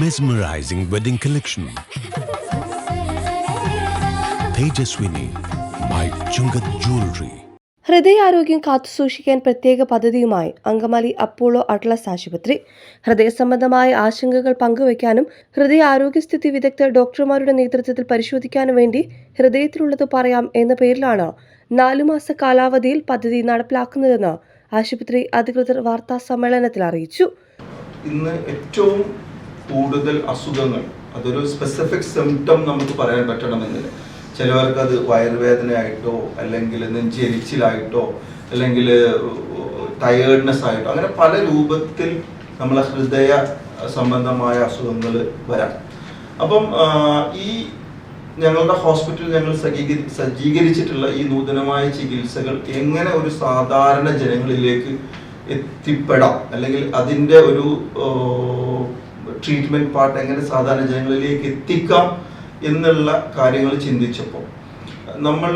mesmerizing wedding collection. Tejaswini by Chungat Jewelry. ഹൃദയാരോഗ്യം കാത്തുസൂക്ഷിക്കാൻ പ്രത്യേക പദ്ധതിയുമായി അങ്കമാലി അപ്പോളോ അട്ലസ് ആശുപത്രി ഹൃദയ സംബന്ധമായ ആശങ്കകൾ പങ്കുവയ്ക്കാനും ഹൃദയാരോഗ്യസ്ഥിതി വിദഗ്ധർ ഡോക്ടർമാരുടെ നേതൃത്വത്തിൽ പരിശോധിക്കാനും വേണ്ടി ഹൃദയത്തിലുള്ളത് പറയാം എന്ന പേരിലാണ് നാലു മാസ കാലാവധിയിൽ പദ്ധതി നടപ്പിലാക്കുന്നതെന്ന് ആശുപത്രി അധികൃതർ വാർത്താ സമ്മേളനത്തിൽ അറിയിച്ചു ഇന്ന് ഏറ്റവും കൂടുതൽ അസുഖങ്ങൾ. അതൊരു സ്പെസിഫിക് സിംറ്റം നമുക്ക് പറയാൻ പറ്റണമെന്നില്ല. ചിലവർക്ക് അത് വയറുവേദനയായിട്ടോ അല്ലെങ്കിൽ നെഞ്ചെരിച്ചിലായിട്ടോ അല്ലെങ്കിൽ ടയേർഡ്നെസ് ആയിട്ടോ അങ്ങനെ പല രൂപത്തിൽ നമ്മളെ ഹൃദയ സംബന്ധമായ അസുഖങ്ങൾ വരാം. അപ്പം ഈ ഞങ്ങളുടെ ഹോസ്പിറ്റലിൽ ഞങ്ങൾ സജ്ജീകരി സജ്ജീകരിച്ചിട്ടുള്ള ഈ നൂതനമായ ചികിത്സകൾ എങ്ങനെ ഒരു സാധാരണ ജനങ്ങളിലേക്ക് എത്തിപ്പെടാം? അല്ലെങ്കിൽ അതിന്റെ ഒരു ട്രീറ്റ്മെന്റ് പാർട്ട് എങ്ങനെ സാധാരണ ജനങ്ങളിലേക്ക് എത്തിക്കാം എന്നുള്ള കാര്യങ്ങൾ ചിന്തിച്ചപ്പോൾ നമ്മൾ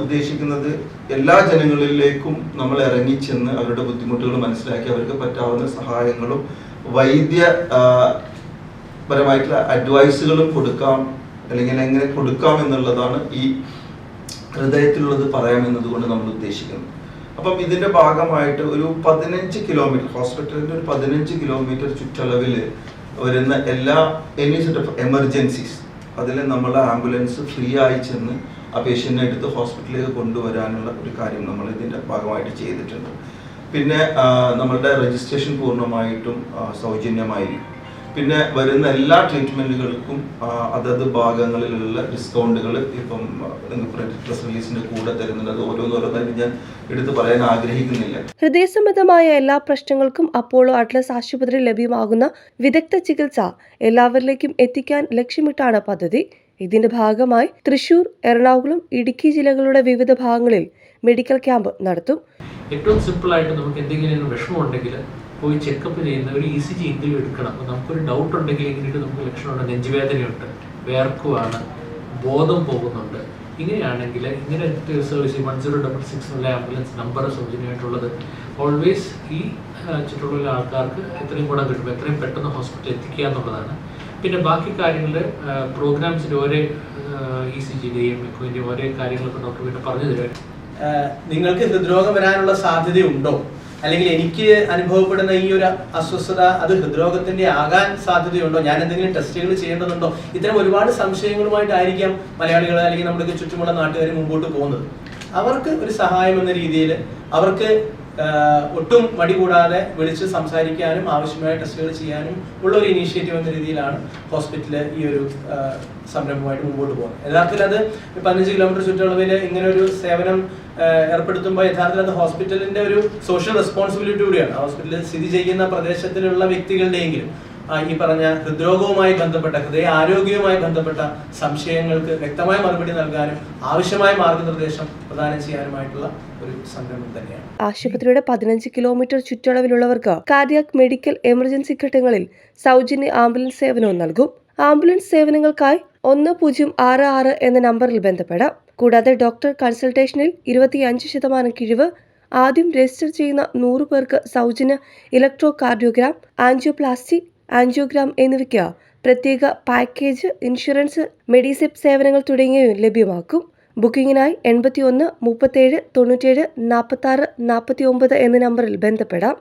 ഉദ്ദേശിക്കുന്നത് എല്ലാ ജനങ്ങളിലേക്കും നമ്മൾ ഇറങ്ങിച്ചെന്ന് അവരുടെ ബുദ്ധിമുട്ടുകൾ മനസ്സിലാക്കി അവർക്ക് പറ്റാവുന്ന സഹായങ്ങളും വൈദ്യ പരമായിട്ടുള്ള അഡ്വൈസുകളും കൊടുക്കാം അല്ലെങ്കിൽ എങ്ങനെ കൊടുക്കാം എന്നുള്ളതാണ് ഈ ഹൃദയത്തിലുള്ളത് പറയാമെന്നതുകൊണ്ട് നമ്മൾ ഉദ്ദേശിക്കുന്നത്. അപ്പം ഇതിന്റെ ഭാഗമായിട്ട് ഒരു പതിനഞ്ച് കിലോമീറ്റർ ഹോസ്പിറ്റലിന്റെ ഒരു പതിനഞ്ച് കിലോമീറ്റർ ചുറ്റളവിൽ വരുന്ന എല്ലാ എനി സെറ്റ് ഓഫ് എമർജൻസീസ് അതിൽ നമ്മൾ ആംബുലൻസ് ഫ്രീ ആയി ചെന്ന് ആ പേഷ്യന്റിനെ എടുത്ത് ഹോസ്പിറ്റലിലേക്ക് കൊണ്ടുവരാനുള്ള ഒരു കാര്യം നമ്മൾ ഇതിന്റെ ഭാഗമായിട്ട് ചെയ്തിട്ടുണ്ട്. പിന്നെ നമ്മളുടെ രജിസ്ട്രേഷൻ പൂർണമായിട്ടും സൗജന്യമായിരിക്കും. പിന്നെ വരുന്ന എല്ലാ ട്രീറ്റ്മെന്റുകൾക്കും അതത് ഭാഗങ്ങളിലുള്ള ഡിസ്കൗണ്ടുകൾ ഇപ്പം പ്രസ് റിലീസിന്റെ കൂടെ തരുന്നുണ്ട്. ഓരോന്നോരോന്നായി ഓരോന്നോരോന്നായിട്ട് ഞാൻ എടുത്തു പറയാൻ ആഗ്രഹിക്കുന്നില്ല. ഹൃദയ സംബന്ധമായ എല്ലാ പ്രശ്നങ്ങൾക്കും അപ്പോളോ അഡ്ലസ് ആശുപത്രി ലഭ്യമാകുന്ന വിദഗ്ധ ചികിത്സ എല്ലാവരിലേക്കും എത്തിക്കാൻ ലക്ഷ്യമിട്ടാണ് പദ്ധതി. ഇതിന്റെ ഭാഗമായി തൃശൂർ എറണാകുളം ഇടുക്കി ജില്ലകളുടെ വിവിധ ഭാഗങ്ങളിൽ മെഡിക്കൽ ക്യാമ്പ് നടത്തും. ഏറ്റവും സിമ്പിൾ ആയിട്ട് നമുക്ക് എന്തെങ്കിലും വിഷമം ഉണ്ടെങ്കിൽ പോയി ചെക്കപ്പ് ചെയ്യുന്ന ഒരു ഇ സി ജി എങ്കിലും എടുക്കണം. അപ്പോൾ നമുക്കൊരു ഡൗട്ട് ഉണ്ടെങ്കിൽ ഇങ്ങനെയിട്ട് നമുക്ക് ലക്ഷണമുണ്ട്. നെഞ്ചുവേദനയുണ്ട് വേർക്കുവാണ് ബോധം പോകുന്നുണ്ട്. ഇങ്ങനെയാണെങ്കിൽ ഇങ്ങനെ service one zero double six എന്നുള്ള ആംബുലൻസ് നമ്പർ സൗജന്യമായിട്ടുള്ളത്. ഓൾവേസ് ഈ ചുറ്റുള്ള ആൾക്കാർക്ക് എത്രയും ഗുണം കിട്ടും. എത്രയും പെട്ടെന്ന് ഹോസ്പിറ്റലിൽ എത്തിക്കുക എന്നുള്ളതാണ്. പിന്നെ ബാക്കി കാര്യങ്ങൾ പ്രോഗ്രാംസിന്റെ ഓരോ ഇ സി ജിയുടെയും എക്കോന്റെയും ഓരോ കാര്യങ്ങളൊക്കെ ഡോക്ടർ വീണ്ടും പറഞ്ഞു തരുമായിരുന്നു. നിങ്ങൾക്ക് ഹൃദ്രോഗം വരാനുള്ള സാധ്യതയുണ്ടോ? അല്ലെങ്കിൽ എനിക്ക് അനുഭവപ്പെടുന്ന ഈ ഒരു അസ്വസ്ഥത അത് ഹൃദ്രോഗത്തിന്റെ ആകാൻ സാധ്യതയുണ്ടോ? ഞാൻ എന്തെങ്കിലും ടെസ്റ്റുകൾ ചെയ്യേണ്ടതുണ്ടോ? ഇത്തരം ഒരുപാട് സംശയങ്ങളുമായിട്ടായിരിക്കാം മലയാളികൾ അല്ലെങ്കിൽ നമ്മുടെ ചുറ്റുമുള്ള നാട്ടുകാർ മുമ്പോട്ട് പോകുന്നത്. അവർക്ക് ഒരു സഹായം എന്ന രീതിയിൽ അവർക്ക് ഒട്ടും മടി കൂടാതെ വിളിച്ച് സംസാരിക്കാനും ആവശ്യമായ ടെസ്റ്റുകൾ ചെയ്യാനും ഉള്ള ഒരു ഇനീഷ്യേറ്റീവ് എന്ന രീതിയിലാണ് ഹോസ്പിറ്റൽ ഈ ഒരു സംരംഭമായിട്ട് മുമ്പോട്ട് പോകുന്നത്. യഥാർത്ഥത്തിൽ അത് പതിനഞ്ച് കിലോമീറ്റർ ചുറ്റളവിൽ ഇങ്ങനെ ഒരു സേവനം ഏർപ്പെടുത്തുമ്പോൾ യഥാർത്ഥത്തിൽ അത് ഹോസ്പിറ്റലിന്റെ ഒരു സോഷ്യൽ റെസ്പോൺസിബിലിറ്റി കൂടിയാണ്. ഹോസ്പിറ്റലിൽ സ്ഥിതി ചെയ്യുന്ന പ്രദേശത്തിലുള്ള വ്യക്തികളുടെയെങ്കിലും ഈ പറഞ്ഞ ഹൃദ്രോഗവുമായി ബന്ധപ്പെട്ട ഹൃദയ ആരോഗ്യവുമായി ബന്ധപ്പെട്ട സംശയങ്ങൾക്ക് വ്യക്തമായ മറുപടി നൽകാനും ആവശ്യമായ മാർഗനിർദ്ദേശം പ്രദാനം ചെയ്യാനുമായിട്ടുള്ള ഒരു തന്നെയാണ്. ആശുപത്രിയുടെ പതിനഞ്ച് കിലോമീറ്റർ ചുറ്റളവിലുള്ളവർക്ക് കാർഡിയാക് മെഡിക്കൽ എമർജൻസി ഘട്ടങ്ങളിൽ സൗജന്യ ആംബുലൻസ് സേവനവും നൽകും. ആംബുലൻസ് സേവനങ്ങൾക്കായി ഒന്ന് പൂജ്യം ആറ് ആറ് എന്ന നമ്പറിൽ ബന്ധപ്പെടാം. കൂടാതെ ഡോക്ടർ കൺസൾട്ടേഷനിൽ ഇരുപത്തിയഞ്ച് ശതമാനം കിഴിവ് ആദ്യം രജിസ്റ്റർ ചെയ്യുന്ന നൂറ് പേർക്ക് സൗജന്യ ഇലക്ട്രോ കാർഡിയോഗ്രാം ആൻജിയോപ്ലാസ്റ്റി ആൻജിയോഗ്രാം എന്നിവയ്ക്ക് പ്രത്യേക പാക്കേജ് ഇൻഷുറൻസ് മെഡിസെപ് സേവനങ്ങൾ തുടങ്ങിയവയും ലഭ്യമാക്കും. ബുക്കിംഗിനായി എൺപത്തി ഒന്ന് മുപ്പത്തേഴ് തൊണ്ണൂറ്റേഴ് നാൽപ്പത്തി ആറ് നാൽപ്പത്തി ഒമ്പത് എന്ന നമ്പറിൽ ബന്ധപ്പെടാം.